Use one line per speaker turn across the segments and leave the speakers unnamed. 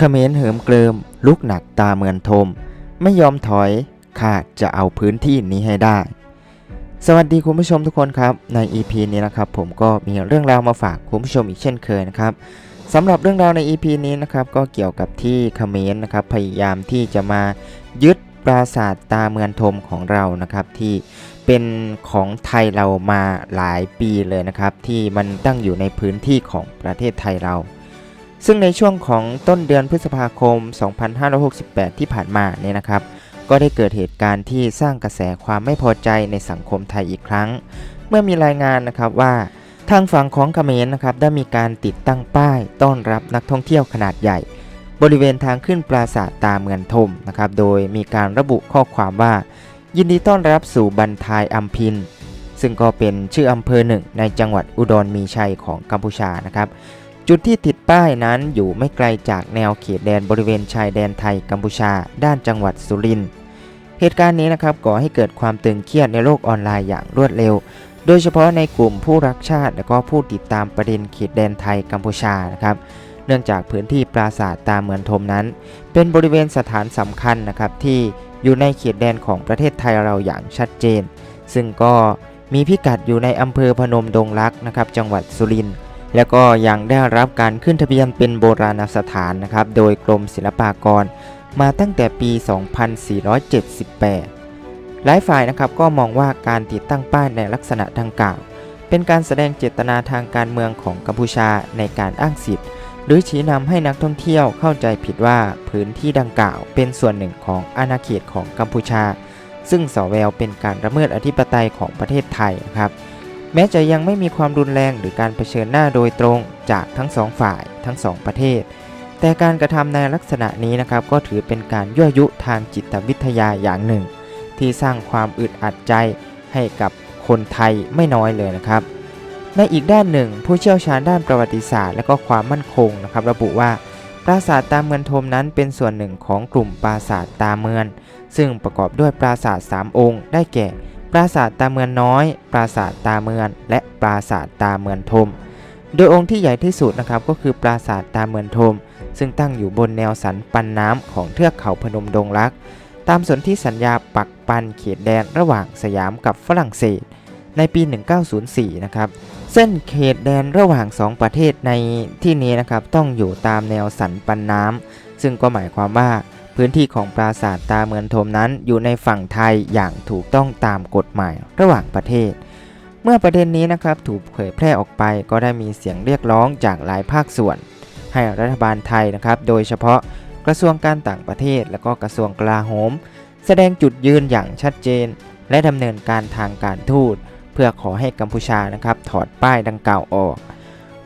เขมรเหิมเกลิม ลุกหนักตาเมือนทม ไม่ยอมถอยข้าจะเอาพื้นที่นี้ให้ได้ สวัสดีคุณผู้ชมทุกคนครับ ใน EP นี้นะครับผมก็มีเรื่องราวมาฝากคุณผู้ชมอีกเช่นเคยนะครับสำหรับเรื่องราวใน EP นี้นะครับก็เกี่ยวกับที่เขมรนะครับพยายามที่จะมายึดปราสาทตาเมือนทมของเรานะครับที่เป็นของไทยเรามาหลายปีเลยนะครับ ที่มันตั้งอยู่ในพื้นที่ของประเทศไทยเรา ซึ่งในช่วงของต้นเดือนพฤษภาคม 2568 ที่ผ่านมาเนี่ยนะครับ ก็ได้เกิดเหตุการณ์ที่สร้างกระแสความไม่พอใจในสังคมไทยอีกครั้ง เมื่อมีรายงานนะครับว่าทางฝั่งของเขมรนะครับได้มีการติดตั้งป้ายต้อนรับนักท่องเที่ยวขนาดใหญ่ บริเวณทางขึ้นปราสาทตาเมือนทมนะครับโดยมีการระบุข้อความว่า ยินดีต้อนรับสู่บันทายอัมพิน ซึ่งก็เป็นชื่ออำเภอหนึ่งในจังหวัดอุดรมีชัยของกัมพูชานะครับ จุดที่ติดป้ายนั้นอยู่ไม่ไกลจากแนวเขตแดนบริเวณชายแดนไทยกัมพูชา ด้านจังหวัดสุรินทร์เหตุการณ์นี้นะครับก่อให้เกิดความตึงเครียดในโลกออนไลน์อย่างรวดเร็ว โดยเฉพาะในกลุ่มผู้รักชาติ และก็ผู้ติดตามประเด็นเขตแดนไทยกัมพูชานะครับเนื่องจากพื้นที่ปราสาทตาเมือนทมนั้น เป็นบริเวณสถานสำคัญนะครับที่อยู่ในเขตแดนของประเทศไทยเราอย่างชัดเจน ซึ่งก็มีพิกัดอยู่ในอำเภอพนมดงรักนะครับจังหวัดสุรินทร์ แล้วก็ยังได้รับการขึ้นทะเบียนเป็นโบราณสถานนะครับ โดยกรมศิลปากรมาตั้งแต่ปี 2478 หลายฝ่ายนะครับก็มองว่าการติดตั้งป้ายในลักษณะดังกล่าว เป็นการแสดงเจตนาทางการเมืองของกัมพูชาในการอ้างสิทธิ์ หรือชี้นำให้นักท่องเที่ยวเข้าใจผิดว่าพื้นที่ดังกล่าว เป็นส่วนหนึ่งของอาณาเขตของกัมพูชา ซึ่งสอแววเป็นการละเมิดอธิปไตยของประเทศไทยนะครับ แม้จะยังไม่มีความรุนแรงหรือการเผชิญหน้าโดยตรงจากทั้งสองฝ่ายทั้งสองประเทศ แต่การกระทำในลักษณะนี้นะครับก็ถือเป็นการยั่วยุทางจิตวิทยาอย่างหนึ่ง ที่สร้างความอึดอัดใจให้กับคนไทยไม่น้อยเลยนะครับ ในอีกด้านหนึ่ง ผู้เชี่ยวชาญด้านประวัติศาสตร์ และก็ความมั่นคงนะครับ ระบุว่าปราสาทตาเมือนทมนั้นเป็นส่วนหนึ่งของกลุ่มปราสาทตาเมือน ซึ่งประกอบด้วยปราสาทสามองค์ ได้แก่ ปราสาทตาเมือนน้อย ปราสาทตาเมือน และปราสาทตาเมือนทม โดยองค์ที่ใหญ่ที่สุดนะครับก็คือปราสาทตาเมือนทม ซึ่งตั้งอยู่บนแนวสันปันน้ำของเทือกเขาพนมดงรัก ตามสนธิสัญญาปักปันเขตแดนระหว่างสยามกับฝรั่งเศส ในปี 1904 นะครับเส้นเขตแดนระหว่าง 2 ประเทศในที่นี้นะครับต้องอยู่ตามแนวสันปันน้ำซึ่งก็หมายความว่า พื้นที่ของปราสาทตาเมือนทมนั้นอยู่ในฝั่งไทยอย่างถูกต้องตามกฎหมายระหว่างประเทศ เมื่อประเด็นนี้นะครับถูกเผยแพร่ออกไปก็ได้มีเสียงเรียกร้องจากหลายภาคส่วน ให้รัฐบาลไทยนะครับโดยเฉพาะกระทรวงการต่างประเทศ และก็กระทรวงกลาโหม แสดงจุดยืนอย่างชัดเจน และดำเนินการทางการทูตเพื่อขอให้กัมพูชานะครับถอดป้ายดังกล่าวออก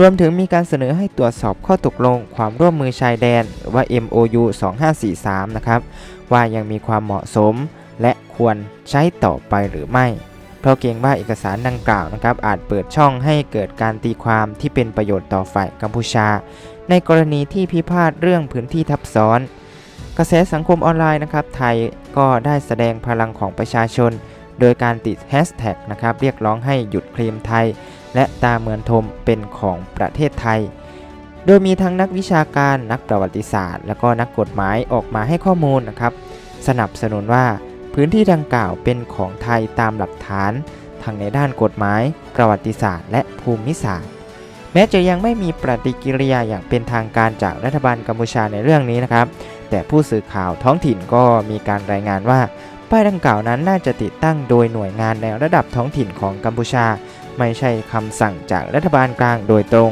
รวมถึงมีการเสนอให้ตรวจสอบข้อตกลงความร่วมมือชายแดน หรือว่า MOU 2543 นะครับว่ายังมีความเหมาะสม และควรใช้ต่อไปหรือไม่ เพราะเกรงว่าเอกสารดังกล่าวนะครับอาจเปิดช่องให้เกิดการตีความที่เป็นประโยชน์ต่อฝ่ายกัมพูชา ในกรณีที่พิพาทเรื่องพื้นที่ทับซ้อน กระแสสังคมออนไลน์นะครับไทยก็ได้แสดงพลังของประชาชน โดยการติดแฮชแท็กนะครับเรียกร้องให้หยุดเคลมไทย และตาเมือนทมเป็นของประเทศไทย โดยมีทั้งนักวิชาการนักประวัติศาสตร์ และก็นักกฎหมายออกมาให้ข้อมูลนะครับ สนับสนุนว่าพื้นที่ดังกล่าวเป็นของไทยตามหลักฐานทั้งในด้านกฎหมาย ประวัติศาสตร์ และภูมิศาสตร์ แม้จะยังไม่มีปฏิกิริยาอย่างเป็นทางการจากรัฐบาลกัมพูชาในเรื่องนี้นะครับ แต่ผู้สื่อข่าวท้องถิ่นก็มีการรายงานว่าป้ายดังกล่าวนั้นน่าจะติดตั้งโดยหน่วยงานในระดับท้องถิ่นของกัมพูชา ไม่ใช่คำสั่งจากรัฐบาลกลางโดยตรง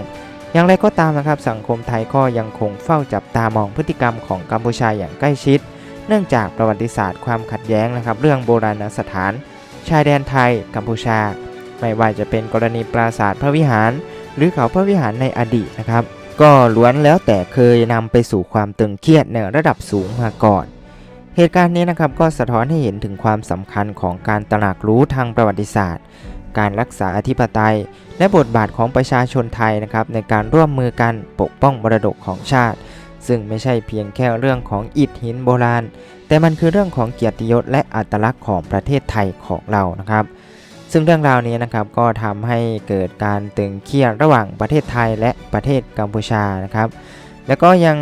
อย่างไรก็ตามนะครับสังคมไทยก็ยังคงเฝ้าจับตามองพฤติกรรมของกัมพูชาอย่างใกล้ชิด เนื่องจากประวัติศาสตร์ความขัดแย้งนะครับเรื่องโบราณสถาน ชายแดนไทยกัมพูชา ไม่ว่าจะเป็นกรณีปราสาทพระวิหาร หรือเขาพระวิหารในอดีตนะครับก็ล้วนแล้วแต่เคยนำไปสู่ความตึงเครียดในระดับสูงมาก่อน เหตุการณ์นี้นะครับก็สะท้อนให้เห็นถึงความสำคัญของการตระหนักรู้ทางประวัติศาสตร์ การรักษาอธิปไตย และบทบาทของประชาชนไทยนะครับในการร่วมมือกันปกป้องมรดกของชาติ ซึ่งไม่ใช่เพียงแค่เรื่องของอิฐหินโบราณ แต่มันคือเรื่องของเกียรติยศและอัตลักษณ์ของประเทศไทยของเรานะครับ ซึ่งเรื่องราวนี้นะครับก็ทำให้เกิดการตึงเครียดระหว่างประเทศไทยและประเทศกัมพูชานะครับแล้วก็ยัง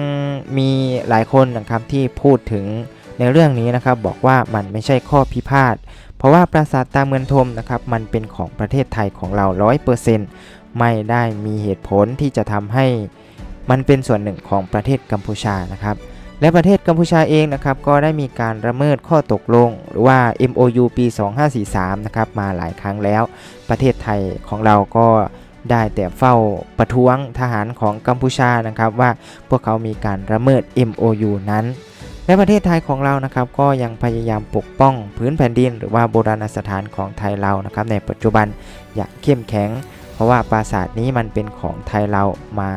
มีหลายคนนะครับที่พูดถึงในเรื่องนี้นะครับบอกว่ามันไม่ใช่ข้อพิพาท ราะว่าปราสาทตาเมืองทมนะครับมันเป็นของประเทศไทยของเรา100%ไม่ได้มีเหตุผลที่จะทำให้มันเป็นส่วนหนึ่งของประเทศกัมพูชานะครับและประเทศกัมพูชาเองนะครับก็ได้มีการระเมิดข้อตกลง หรือว่า MOU ปี 2543 นะครับมาหลายครั้งแล้ว ประเทศไทยของเราก็ได้แต่เฝ้าประท้วงทหารของกัมพูชานะครับว่าพวกเขามีการระเมิด MOU นั้น และประเทศไทยของเรานะครับก็ยังพยายามปกป้องพื้นแผ่นดิน หรือว่าโบราณสถานของไทยเรานะครับในปัจจุบันอย่างเข้มแข็ง เพราะว่าปราสาทนี้มันเป็นของไทยเรามา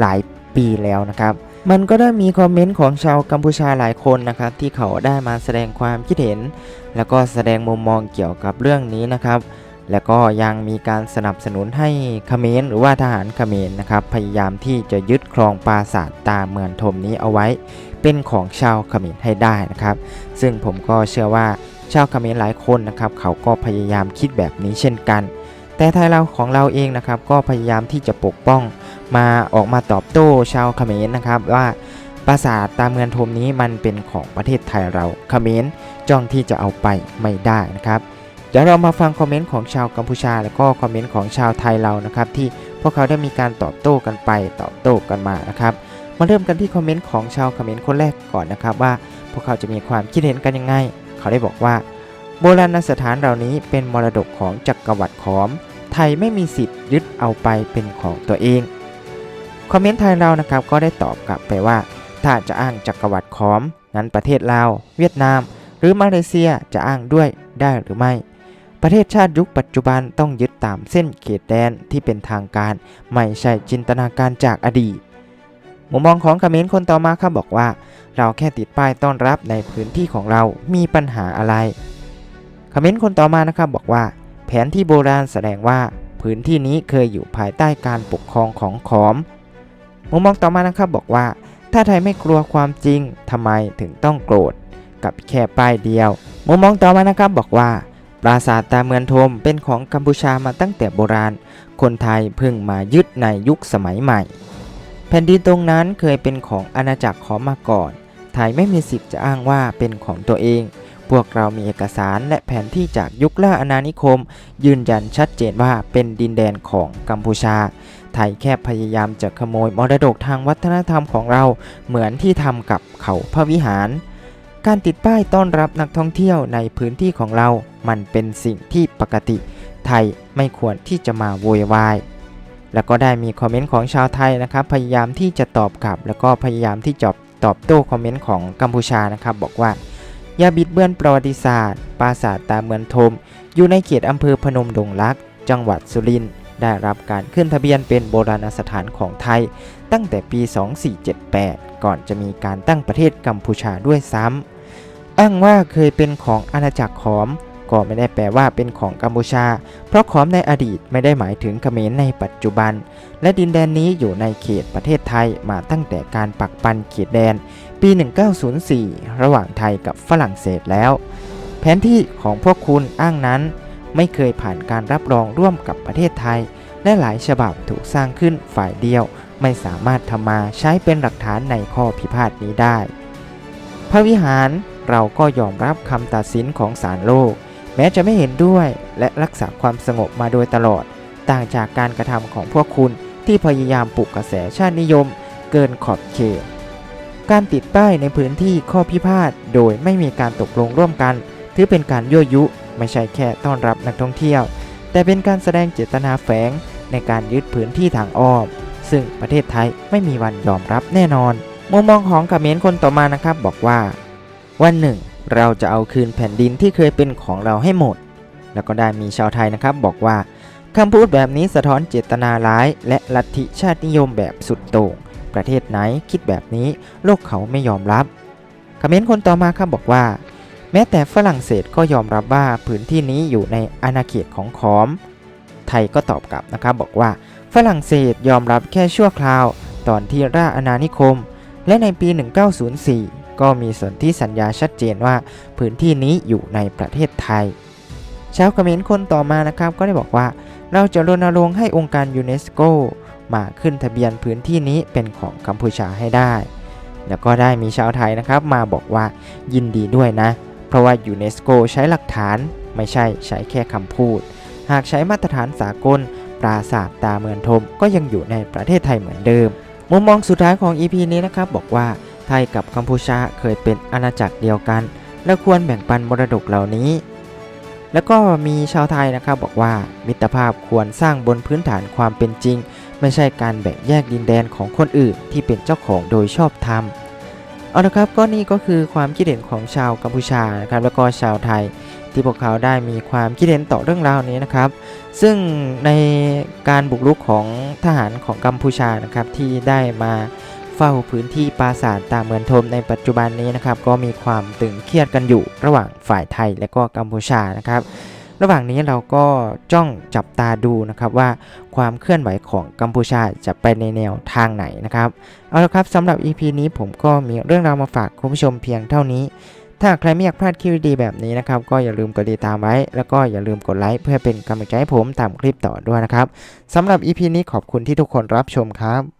หลายปีแล้วนะครับ มันก็ได้มีคอมเมนต์ของชาวกัมพูชาหลายคนนะครับที่เขาได้มาแสดงความคิดเห็น แล้วก็แสดงมุมมองเกี่ยวกับเรื่องนี้นะครับ แล้วก็ยังมีการสนับสนุนให้เขมรหรือว่าทหารเขมรนะครับพยายามที่จะยึดครองปราสาทตาเมืองทมนี้เอาไว้ เป็นของชาวเขมรให้ได้นะครับ ซึ่งผมก็เชื่อว่าชาวเขมรหลายคนนะครับ เขาก็พยายามคิดแบบนี้เช่นกัน แต่ไทยเราของเราเองนะครับ ก็พยายามที่จะปกป้องมาออกมาตอบโต้ชาวเขมรนะครับว่าปราสาทตาเมืองทมนี้มันเป็นของประเทศไทยเราเขมรจ้องที่จะเอาไปไม่ได้นะครับ ดี๋ยวเรามาฟังคอมเมนต์ของชาวกัมพูชา แล้วก็คอมเมนต์ของชาวไทยเรานะครับที่พวกเขาได้มีการตอบโต้กันไปตอบโต้กันมานะครับมาเริ่มกันที่คอมเมนต์ของชาวคอมเขมรคนแรกก่อนนะครับว่าพวกเขาจะมีความคิดเห็นกันยังไง เขาได้บอกว่า โบราณสถานเหล่านี้เป็นมรดกของจักรวรรดิขอม ไทยไม่มีสิทธิ์ยึดเอาไปเป็นของตัวเองคอมเมนต์ไทยเรานะครับก็ได้ตอบกลับไปว่า ถ้าจะอ้างจักรวรรดิขอม นั้นประเทศลาวเวียดนาม หรือมาเลเซียจะอ้างด้วยได้หรือไม่ ประเทศชาติยุคปัจจุบันต้องยึดตามเส้นเขตแดนที่เป็นทางการ ไม่ใช่จินตนาการจากอดีต มุมมองของคอมเมนต์คนต่อมาครับบอกว่า เราแค่ติดป้ายต้อนรับในพื้นที่ของเรามีปัญหาอะไรคอมเมนต์คนต่อมานะครับบอกว่า แผนที่โบราณแสดงว่า พื้นที่นี้เคยอยู่ภายใต้การปกครองของขอม มุมมองต่อมานะครับบอกว่า ถ้าไทยไม่กลัวความจริงทำไมถึงต้องโกรธ กับแค่ป้ายเดียว มุมมองต่อมานะครับบอกว่า ปราสาทตาเมืองทมเป็นของกัมพูชามาตั้งแต่โบราณ คนไทยเพิ่งมายึดในยุคสมัยใหม่ แผ่นดินตรงนั้นเคยเป็นของอาณาจักรขอมมาก่อน ไทยไม่มีสิทธิ์จะอ้างว่าเป็นของตัวเอง พวกเรามีเอกสารและแผนที่จากยุคล่าอาณานิคม ยืนยันชัดเจนว่าเป็นดินแดนของกัมพูชา ไทยแค่พยายามจะขโมยมรดกทางวัฒนธรรมของเรา เหมือนที่ทำกับเขาพระวิหาร การติดป้ายต้อนรับนักท่องเที่ยวในพื้นที่ของเรา มันเป็นสิ่งที่ปกติ ไทยไม่ควรที่จะมาโวยวาย แล้วก็ได้มีคอมเมนต์ของชาวไทยนะครับ พยายามที่จะตอบกลับ แล้วก็พยายามที่จะตอบโต้คอมเมนต์ของกัมพูชานะครับ บอกว่า อย่าบิดเบือนประวัติศาสตร์ ปราสาทตาเมืองทม อยู่ในเขตอำเภอพนมดงรัก จังหวัดสุรินทร์ ได้รับการขึ้นทะเบียนเป็นโบราณสถานของไทย ตั้งแต่ปี 2478 ก่อนจะมีการตั้งประเทศกัมพูชาด้วยซ้ำ อ้างว่าเคยเป็นของอาณาจักรขอม ก็ไม่ได้แปลว่าเป็นของกัมพูชา เพราะขอมในอดีตไม่ได้หมายถึงเขมรในปัจจุบัน และดินแดนนี้อยู่ในเขตประเทศไทยมาตั้งแต่การปักปันเขตแดน ปี 1904 ระหว่างไทยกับฝรั่งเศสแล้ว แผนที่ของพวกคุณอ้างนั้น ไม่เคยผ่านการรับรองร่วมกับประเทศไทย และหลายฉบับถูกสร้างขึ้นฝ่ายเดียว ไม่สามารถทำมาใช้เป็นหลักฐานในข้อพิพาทนี้ได้ พระวิหาร เราก็ยอมรับคำตัดสินของศาลโลก แม้จะไม่เห็นด้วยและรักษาความสงบมาโดยตลอด ต่างจากการกระทำของพวกคุณที่พยายามปลุกกระแสชาตินิยม เกินขอบเขต การติดป้ายในพื้นที่ข้อพิพาทโดยไม่มีการตกลงร่วมกัน ถือเป็นการยั่วยุ ไม่ใช่แค่ต้อนรับนักท่องเที่ยว แต่เป็นการแสดงเจตนาแฝงในการยึดพื้นที่ทางอ้อม ซึ่งประเทศไทยไม่มีวันยอมรับแน่นอน มุมมองของเขมรคนต่อมานะครับบอกว่า วันหนึ่ง เราจะเอาคืนแผ่นดินที่เคยเป็นของเราให้หมด แล้วก็ได้มีชาวไทยนะครับบอกว่าคำพูดแบบนี้สะท้อนเจตนาร้าย และลัทธิชาตินิยมแบบสุดโต่ง ประเทศไหนคิดแบบนี้โลกเขาไม่ยอมรับคอมเมนต์คนต่อมาครับบอกว่า แม้แต่ฝรั่งเศสก็ยอมรับว่าพื้นที่นี้อยู่ในอาณาเขตของขอม ไทยก็ตอบกลับนะครับบอกว่า ฝรั่งเศสยอมรับแค่ชั่วคราว ตอนที่ร่าอาณานิคม และในปี 1904 ก็มีสนธิสัญญาชัดเจนว่าพื้นที่นี้อยู่ในประเทศไทย ชาวเขมรคนต่อมานะครับก็ได้บอกว่า เราจะรณรงค์ให้องค์การยูเนสโกมาขึ้นทะเบียนพื้นที่นี้เป็นของกัมพูชาให้ได้ แล้วก็ได้มีชาวไทยนะครับมาบอกว่ายินดีด้วยนะ เพราะว่ายูเนสโกใช้หลักฐานไม่ใช่ใช้แค่คำพูด หากใช้มาตรฐานสากล ปราสาทตาเมือนทมก็ยังอยู่ในประเทศไทยเหมือนเดิม มุมมองสุดท้ายของ EP นี้นะครับบอกว่า ไทยกับกัมพูชาเคยเป็นอาณาจักรเดียวกัน และควรแบ่งปันมรดกเหล่านี้ แล้วก็มีชาวไทยนะครับบอกว่ามิตรภาพควรสร้างบนพื้นฐานความเป็นจริง ไม่ใช่การแบ่งแยกดินแดนของคนอื่นที่เป็นเจ้าของโดยชอบธรรมเอาละครับก็นี่ก็คือความคิดเห็นของชาวกัมพูชานะครับแล้วก็ชาวไทยที่พวกเขาได้มีความคิดเห็นต่อเรื่องราวนี้นะครับ ซึ่งในการบุกรุกของทหารของกัมพูชานะครับที่ได้มา เฝ้าพื้นที่ปราสาทตาเมือนทมในปัจจุบันนี้นะครับก็มีความตึงเครียดกันอยู่ระหว่างฝ่ายไทยและก็กัมพูชานะครับ ระหว่างนี้เราก็จ้องจับตาดูนะครับว่าความเคลื่อนไหวของกัมพูชาจะไปในแนวทางไหนนะครับเอาละครับสำหรับ EP นี้ผมก็มีเรื่องราวมาฝากคุณผู้ชมเพียงเท่านี้ ถ้าใครไม่อยากพลาดคลิปดีแบบนี้นะครับก็อย่าลืมกดติดตามไว้ แล้วก็อย่าลืมกดไลค์เพื่อเป็นกำลังใจให้ผมทำคลิปต่อด้วยนะครับสำหรับ EP นี้ขอบคุณที่ทุกคนรับชมครับ